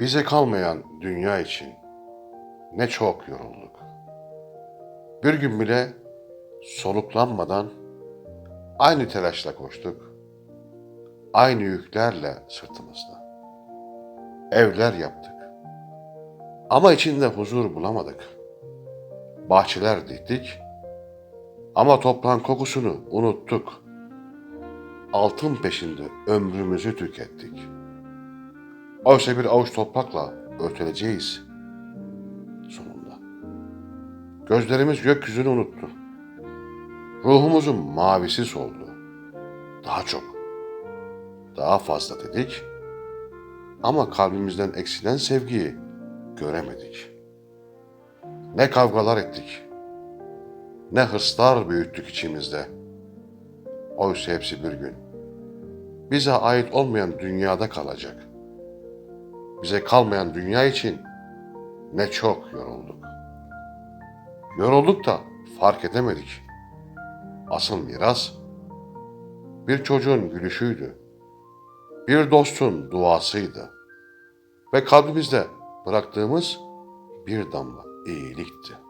Bize kalmayan dünya için ne çok yorulduk. Bir gün bile soluklanmadan aynı telaşla koştuk. Aynı yüklerle sırtımızda. Evler yaptık. Ama içinde huzur bulamadık. Bahçeler diktik. Ama toprağın kokusunu unuttuk. Altın peşinde ömrümüzü tükettik. Oysa bir avuç toprakla örtüleceğiz sonunda. Gözlerimiz gökyüzünü unuttu. Ruhumuzun mavisi soldu. Daha çok, daha fazla dedik. Ama kalbimizden eksilen sevgiyi göremedik. Ne kavgalar ettik, ne hırslar büyüttük içimizde. Oysa hepsi bir gün bize ait olmayan dünyada kalacak. Bize kalmayan dünya için ne çok yorulduk. Yorulduk da fark edemedik. Asıl miras bir çocuğun gülüşüydü. Bir dostun duasıydı. Ve kalbimizde bıraktığımız bir damla iyilikti.